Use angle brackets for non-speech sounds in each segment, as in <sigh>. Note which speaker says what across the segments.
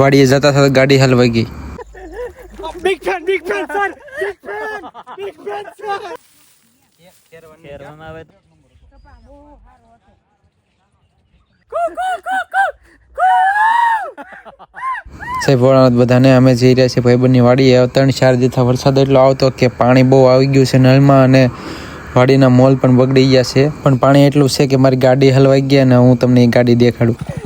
Speaker 1: વાડીએ જતા થતા ગાડી હલવાઈ ગઈ.
Speaker 2: ખેરવામાં આવે તો.
Speaker 1: સાહેબ વળાવત બધાને અમે જઈ રહ્યા છીએ ભાઈબંધની વાડીએ. ત્રણ ચાર દિવસ વરસાદ એટલો આવતો કે પાણી બહુ આવી ગયું છે નળમાં અને વાડીના મોલ પણ બગડી ગયા છે. પણ પાણી એટલું છે કે મારી ગાડી હલવાઈ ગઈ અને હું તમને એ ગાડી દેખાડું.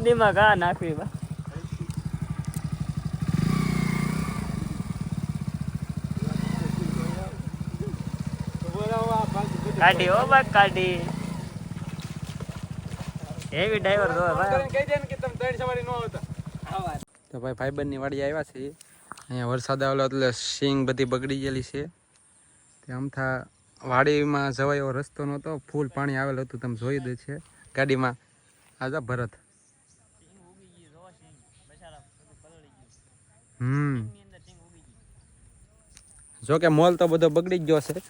Speaker 2: નદીમાં ઘા નાખવી બા કાઢી હો બા ડ્રાઈવર દો ભાઈ
Speaker 1: તો ભાઈ ભાઈબંધની વાડી આવ્યા છે અહીંયા વરસાદ આવેલો એટલે સિંગ બધી બગડી ગયેલી છે. તે અમથા વાડીમાં જવાય રસ્તો નહોતો. ફૂલ પાણી આવેલું હતું, તમે જોઈ દે છે. ગાડીમાં. આજા, ભરત. હમ. જો કે મોલ તો બધો બગડી જ ગયો છે.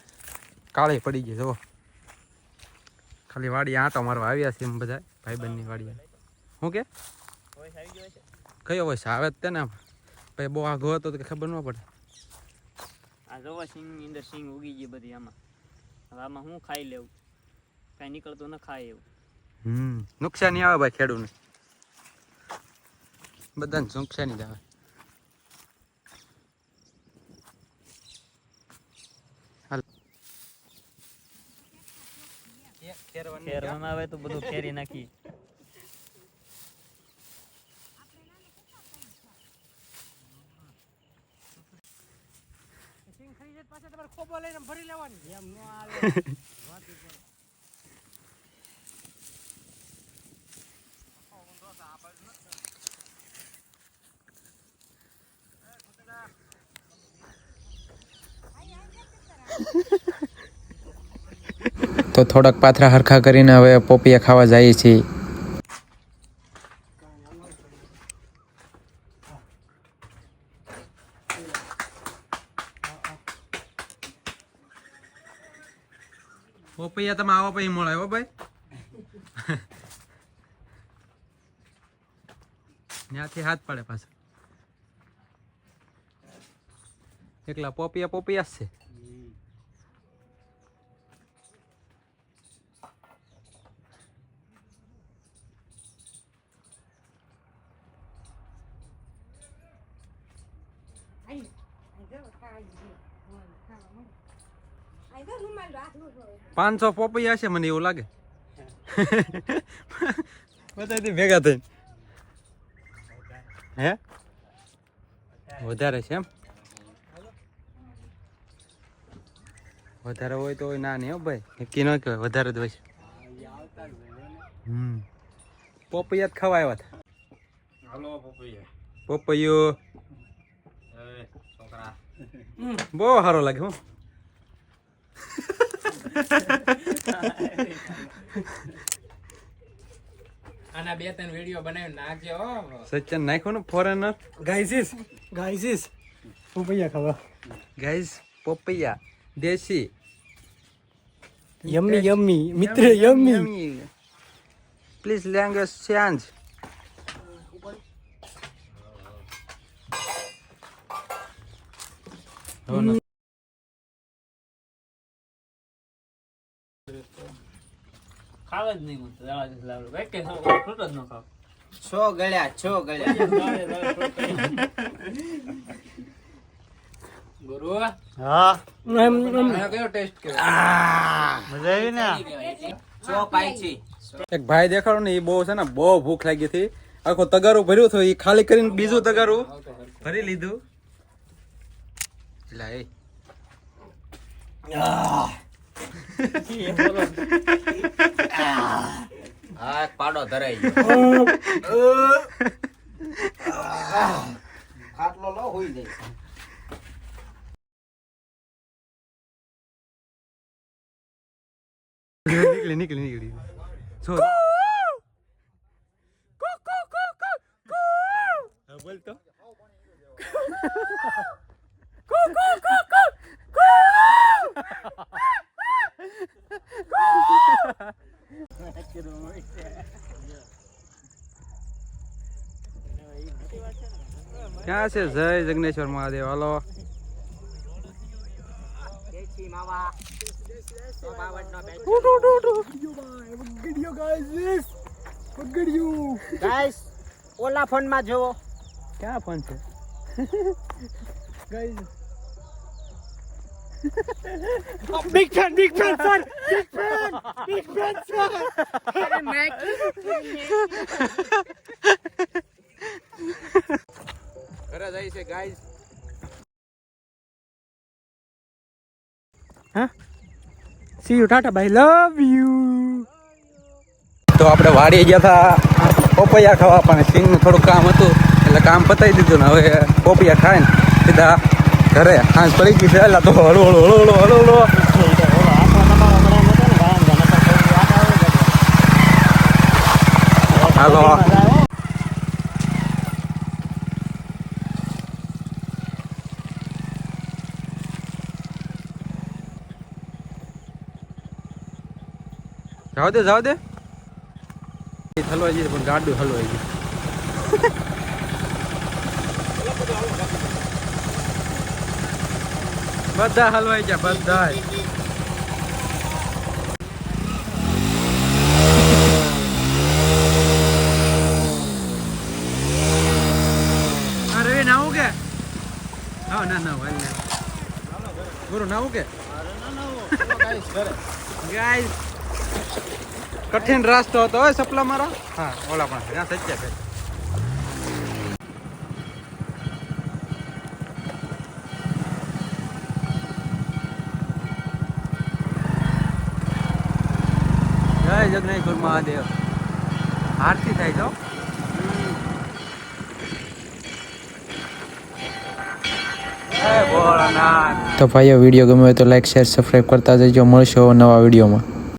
Speaker 1: કાળી પડી ગઈ જો ખાલી વાડી આંટો મારવા આવ્યા છે એમ બધા ભાઈબંધની વાડી શું કે? કયો હોય છે આવે જ તે ને. પછી બહુ આઘો હતો તો કે ખબર ન પડે.
Speaker 2: આ જોવો સિંગની અંદર સિંગ ઉગી ગઈ બધી આમાં. હવે આમાં હું ખાઈ લેવું? કાંઈ નીકળતું ન ખાય એવું.
Speaker 1: હમ. નુકસાની આવે ભાઈ ખેડૂને. બધાને નુકસાની નહીં આવે.
Speaker 2: ખેરવામાં આવે તો બધું ખેરી નાખી. <laughs>
Speaker 1: તો થોડાક પાથરા હરખા કરીને હવે પોપિયા ખાવા જઈએ છીએ. પોપૈયા તમે આવો પછી મળે, હો ભાઈ. ત્યાંથી હાથ પડે પાછા. એકલા પોપિયા પોપિયા છે. પાંચસો પોપૈયા છે મને એવું લાગે. બધાથી ભેગા થઈ હે? વધારે છે એમ? વધારે હોય તો ના નહીં ભાઈ. નક્કી ન કહેવાય વધારે જ હોય છે. હમ. પોપૈયા જ ખાવા આવ્યા હતા. પોપૈયો. બહુ સારો લાગે હું.
Speaker 3: આના બે ત્રણ વીડિયો બનાવી નાખજો
Speaker 1: સચન નાખ્યો ને ફોરેનર
Speaker 4: ગાઈસીસ ગાઈસીસ પોપૈયા ખાવા.
Speaker 1: ગાઈઝ પોપૈયા દેશી.
Speaker 4: યમ્મી યમ્મી મિત્ર યમ્મી
Speaker 1: પ્લીઝ લેંગ્વેજ ચેન્જ
Speaker 2: ખાવ જ નહીં મને દાડા દિવસ લાવડું કઈ કઈ ફ્રૂટ જ ન ખાવ
Speaker 3: છો ગળ્યા છો ગળ્યા
Speaker 2: હા
Speaker 4: એમ એમ
Speaker 3: આનો કયો ટેસ્ટ
Speaker 2: મજા આવી ને
Speaker 1: એક ભાઈ દેખાડો ને એ બહુ છે ને બહુ ભૂખ લાગી હતી. આખો તગારું ભર્યું હતું એ ખાલી કરીને બીજું તગારું ભરી લીધું. લા એ
Speaker 3: હા પાડો ધરાઈ ગયો? ખાટલો લો હોઈ જાય
Speaker 1: નીકળી નીકળી નીકળી સો બોલ તો ક્યાં છે? જય જગનેશ્વર મહાદેવ. હાલો.
Speaker 3: ગાઈસ ઓલા ફોનમાં જોવો
Speaker 1: ક્યાં ફોન છે? <laughs> <laughs>
Speaker 4: Big fan, big fan, son! Big fan, big fan, sir.
Speaker 1: ઘરે જાય છે guys
Speaker 4: See you, Tata. Bye. Love you.
Speaker 1: તો આપણે વાડીએ ગયા હતા પોપૈયા ખાવા પણ સિંગનું થોડું કામ હતું એટલે કામ પતાવી દીધું ને હવે પોપૈયા ખાઈને સીધા ઘરે. હાંસ પડી ગઈ છે. તો હળો હળો હળો હળો હળો હળો. હાલો જાવ દે જાવ દે. હલવાઈ જઈએ પણ ગાડું હલવાઈ ગયું. બધા હલવાઈ ગયા બધા અરે નાવું કે? હા, ના ના, વાલ ગુરુ નાવું કે? ગાઈસ, કઠિન રાસ્તો હતો હોય સપલા મારા. હા, ઓલા પણ, ત્યાં સચ્યા ભાઈ જય જગનેશ્વર મહાદેવ. આરતી થાય છો
Speaker 5: તો ભાઈઓ, વીડિયો ગમે તો લાઈક શેર સબસ્ક્રાઈબ કરતા જજો. મળશો નવા વિડીયોમાં.